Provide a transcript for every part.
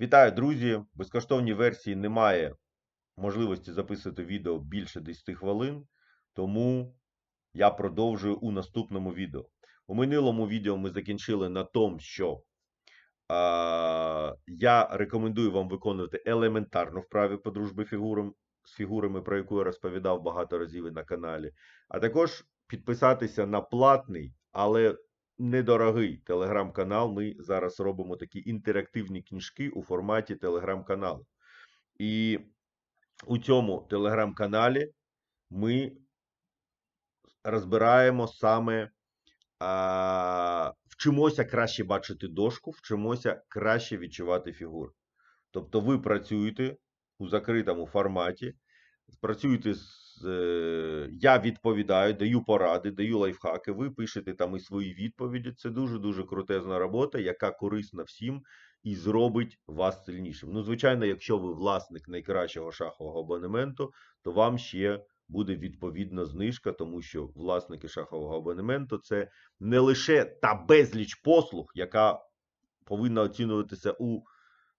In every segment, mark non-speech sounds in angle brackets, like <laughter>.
Вітаю, друзі! Безкоштовній версії немає можливості записувати відео більше 10 хвилин, тому я продовжую у наступному відео. У минулому відео ми закінчили на тому, що а, я рекомендую вам виконувати елементарну вправі по дружбі фігурам, з фігурами, про яку я розповідав багато разів на каналі, а також підписатися на платний, але недорогий телеграм-канал. Ми зараз робимо такі інтерактивні книжки у форматі телеграм-каналу. І у цьому телеграм-каналі ми розбираємо саме, а, вчимося краще бачити дошку, вчимося краще відчувати фігури. Тобто ви працюєте у закритому форматі, працюєте з. е, Я відповідаю, даю поради, даю лайфхаки. Ви пишете там і свої відповіді. Це дуже-дуже крутезна робота, яка корисна всім і зробить вас сильнішим. Ну, звичайно, якщо ви власник найкращого шахового абонементу, то вам ще буде відповідна знижка, тому що власники шахового абонементу це не лише та безліч послуг, яка повинна оцінюватися у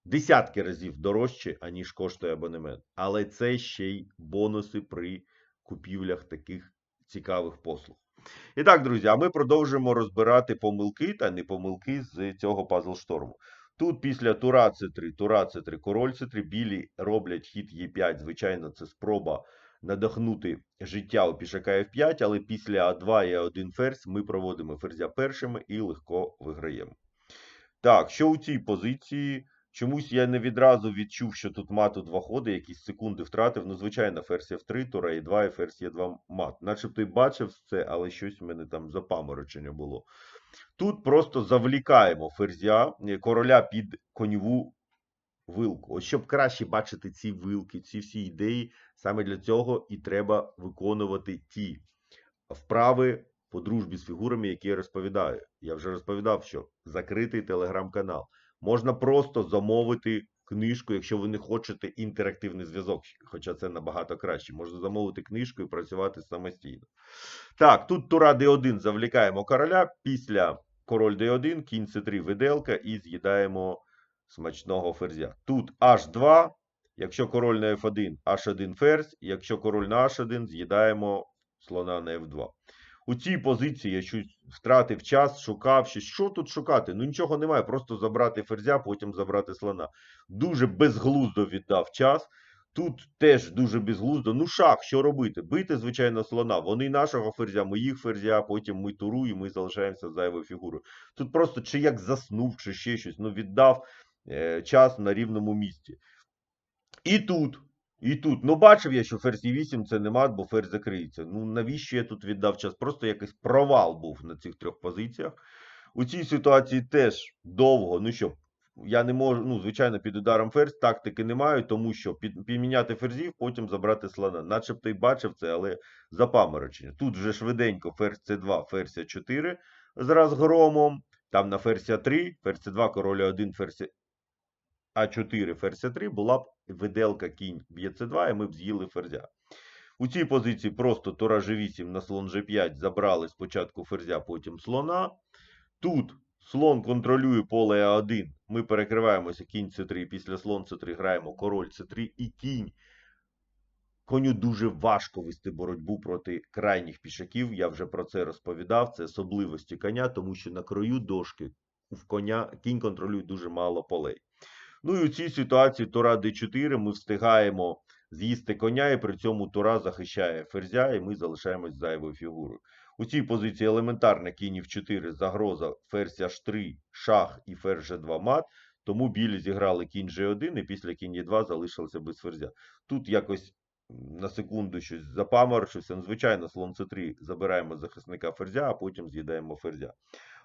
десятки разів дорожче, аніж коштує абонемент. Але це ще й бонуси при купівлях таких цікавих послуг. І так, друзі, а ми продовжуємо розбирати помилки та не помилки з цього пазл шторму. Тут після тура С3, тура С3, король С3, білі роблять хід Е5. Звичайно, це спроба надихнути життя у пішака F5, але після А2 і А1 ферзь ми проводимо ферзя першими і легко виграємо. Так, що у цій позиції? Чомусь я не відразу відчув, що тут мат у два ходи, якісь секунди втратив. Ну, звичайно, ферзь F3, тура Е2 і ферзь Е2 мат. Начебто й бачив це, але щось в мене там запаморочення було. Тут просто завлікаємо ферзя, е, короля під коньову вилку. Ось щоб краще бачити ці вилки, ці всі ідеї, саме для цього і треба виконувати ті вправи по дружбі з фігурами, які я розповідаю. Я вже розповідав, що закритий телеграм-канал. Можна просто замовити книжку, якщо ви не хочете інтерактивний зв'язок, хоча це набагато краще. Можна замовити книжку і працювати самостійно. Так, тут тура D1 завлікаємо короля. Після король D1, кінь C3 виделка і з'їдаємо смачного ферзя. Тут H2. Якщо король на F1, H1 ферзь. Якщо король на H1, з'їдаємо слона на F2. У цій позиції я щось втратив час, шукав щось. Що тут шукати? Ну нічого немає, просто забрати ферзя, потім забрати слона. Дуже безглуздо віддав час. Тут теж дуже безглуздо. Ну, шах, що робити? Бити, звичайно, слона. Вони нашого ферзя, ми їх ферзя, потім ми туру, і ми залишаємося зайвою фігурою. Тут просто чи як заснув, чи ще щось. Ну, віддав е, час на рівному місці. І тут. І тут, ну бачив я, що ферзь 8 це не мат, бо ферзь закриється. Ну навіщо я тут віддав час? Просто якийсь провал був на цих трьох позиціях. У цій ситуації теж довго. Ну що, я не можу, ну, звичайно, під ударом ферзь тактики не маю, тому що під, підміняти ферзів, потім забрати слона. Начебто й бачив це, але запаморочення. Тут вже швиденько ферзь С2, ферзь С4 з розгромом. Там на ферзь А3, ферзь С2, король 1, ферзь а4, ферзь 3 була б виделка кінь б'є С2, і ми б з'їли ферзя. У цій позиції просто тура G8 на слон G5 забрали спочатку ферзя, потім слона. Тут слон контролює поле А1. Ми перекриваємося кінь С3. Після слон С3 граємо король С3 і кінь. Коню дуже важко вести боротьбу проти крайніх пішаків. Я вже про це розповідав. Це особливості коня, тому що на краю дошки в коня кінь контролює дуже мало полей. Ну і у цій ситуації Тура d4 ми встигаємо з'їсти коня, і при цьому Тура захищає ферзя, і ми залишаємось зайвою фігурою. У цій позиції елементарна кінь в 4 загроза ферзь h3, шах і ферзь g2 мат. Тому білі зіграли кінь g1 і після кінь e2 залишилися без ферзя. Тут якось на секунду щось запаморочився. Ну, звичайно, слон c3 забираємо захисника ферзя, а потім з'їдаємо ферзя.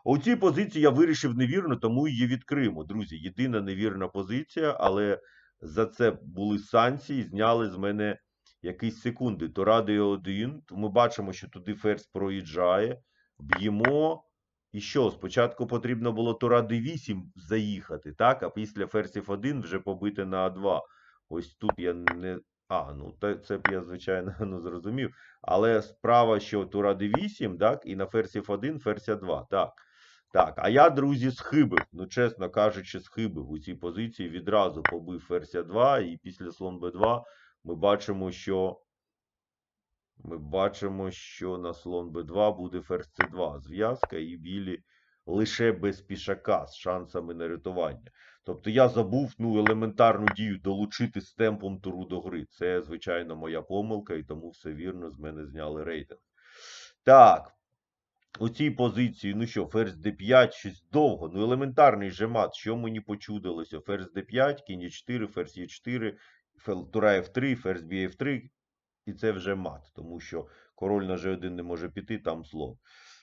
У цій позиції я вирішив невірно, тому її відкриємо. Друзі, єдина невірна позиція, але за це були санкції, зняли з мене якісь секунди. Тора d1, то ми бачимо, що туди ферзь проїжджає, б'ємо. І що? Спочатку потрібно було Тора d8 заїхати, так? А після ферзь f1 вже побити на А2. Ось тут я не. А, ну це б я, звичайно, <laughs> ну, зрозумів. Але справа, що Тура d8, так, і на ферзь f1, ферзь a2, так. Так, а я, друзі, схибив. Ну, чесно кажучи, схибив. У цій позиції відразу побив ферзь 2, і після слон Б2 ми бачимо, що ми бачимо, що на слон Б2 буде ферзь С2. Зв'язка і білі лише без пішака з шансами на рятування. Тобто я забув ну, елементарну дію долучити з темпом туру до гри. Це, звичайно, моя помилка, і тому все вірно, з мене зняли рейтинг. Так. У цій позиції, ну що, ферзь d5, щось довго, ну елементарний же мат, що мені почудилося? Ферзь d5, кінь e4, ферзь e4, тура f3, ферзь б'є f3, і це вже мат, тому що король на g1 не може піти, там слон.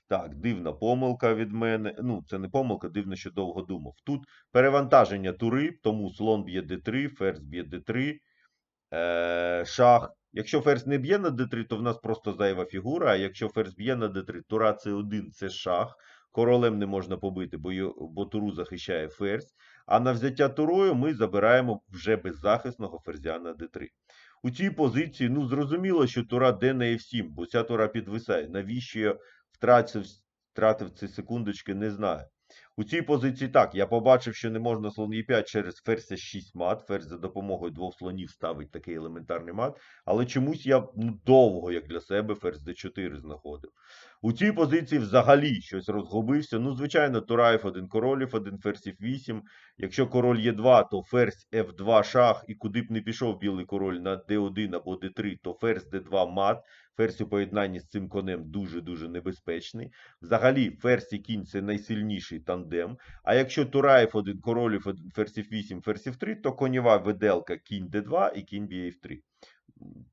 Так, дивна помилка від мене. Ну, це не помилка, дивно, що довго думав. Тут перевантаження тури, тому слон б'є d3, ферзь б'є d3, е, шах. Якщо ферзь не б'є на d3, то в нас просто зайва фігура. А якщо ферзь б'є на d3, тура c1 це шах. Королем не можна побити, бо, бо туру захищає ферзь. А на взяття турою ми забираємо вже беззахисного ферзя на d3. У цій позиції, ну, зрозуміло, що тура d на f7, бо ця тура підвисає. Навіщо я втратив, втратив ці секундочки, не знаю. У цій позиції так, я побачив, що не можна слон Е5 через ферзь 6 мат. Ферзь за допомогою двох слонів ставить такий елементарний мат. Але чомусь я ну, довго, як для себе, ферзь d4 знаходив. У цій позиції взагалі щось розгубився. Ну, звичайно, тура F1, король F1, ферзь F8. Якщо король Е2, то ферзь F2 шах, і куди б не пішов білий король на D1 або D3, то ферзь D2 мат. Ферзь у поєднанні з цим конем дуже-дуже небезпечний. Взагалі, ферзь і кінь це найсильніший тандем. А якщо тура F1, король F1, ферзь F8, ферзь F3, то конєва виделка кінь D2 і кінь б'є F3.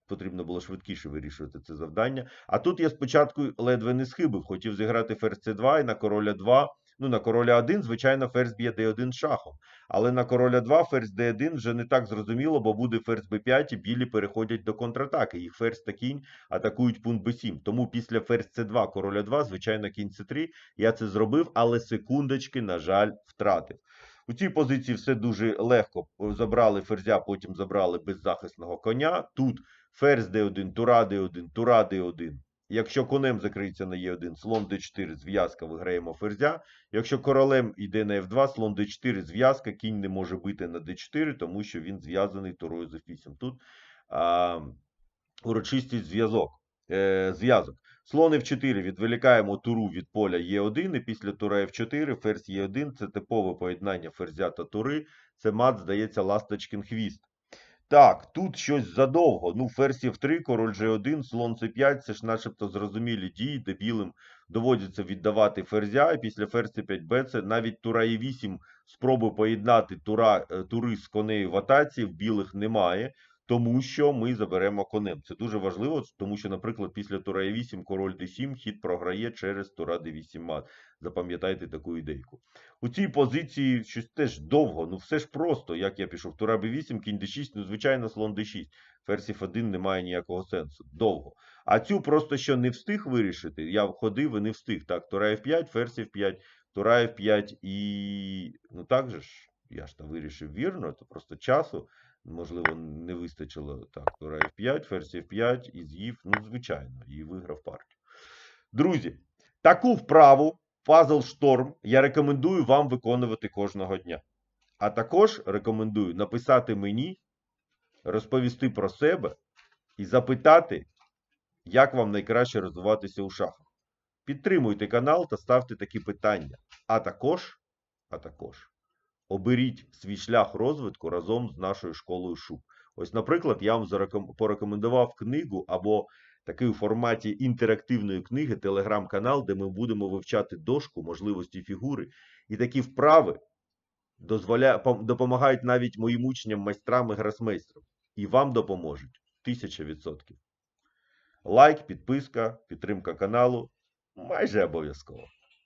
Потрібно було швидкіше вирішувати це завдання. А тут я спочатку ледве не схибив. Хотів зіграти ферзь C2 і на короля 2. Ну, на короля 1, звичайно, ферзь б'є D1 шахом. Але на короля 2 ферзь D1 вже не так зрозуміло, бо буде ферзь B5 і білі переходять до контратаки. Їх ферзь та кінь атакують пункт B7. Тому після ферзь C2, короля 2, звичайно, кінь C3. Я це зробив, але секундочки, на жаль, втратив. У цій позиції все дуже легко. Забрали ферзя, потім забрали беззахисного коня. Тут ферзь d1, тура d1, тура d1. Якщо конем закриється на e1, слон d4, зв'язка, виграємо ферзя. Якщо королем йде на f2, слон d4, зв'язка, кінь не може бити на d4, тому що він зв'язаний турою з f8. Тут а, урочистий зв'язок. Е, зв'язок. Слон f4 відволікаємо туру від поля Е1, і після тура f4 ферзь Е1 це типове поєднання ферзя та тури. Це мат, здається, ласточкин хвіст. Так, тут щось задовго. Ну, ферзь f3, король g1, слон c5, це ж начебто зрозумілі дії, де білим доводиться віддавати ферзя, і після ферзь c5b це навіть тура e8 спроби поєднати тура, е, тури з конею в атаці, в білих немає. Тому що ми заберемо конем. Це дуже важливо, тому що, наприклад, після тура e8 король d7 хід програє через тура d8 мат. Запам'ятайте таку ідейку. У цій позиції щось теж довго, ну все ж просто, як я пішов. Тура b8, кінь d6, ну звичайно, слон d6. Ферзь f1 не має ніякого сенсу. Довго. А цю просто що не встиг вирішити. Я ходив і не встиг. Так, тура f5, ферзь f5, тура f5 і. Ну так же ж, я ж там вирішив вірно, то просто часу. Можливо, не вистачило так. Тура F5, ферзь F5 і з'їв, ну, звичайно, і виграв партію. Друзі, таку вправу Puzzle Storm я рекомендую вам виконувати кожного дня. А також рекомендую написати мені, розповісти про себе і запитати, як вам найкраще розвиватися у шахах. Підтримуйте канал та ставте такі питання. А також, а також. Оберіть свій шлях розвитку разом з нашою школою ШУП. Ось, наприклад, я вам порекомендував книгу або такий у форматі інтерактивної книги, телеграм-канал, де ми будемо вивчати дошку, можливості фігури. І такі вправи допомагають навіть моїм учням, майстрам і гросмейстрам. І вам допоможуть тисяча відсотків. Лайк, підписка, підтримка каналу майже обов'язково.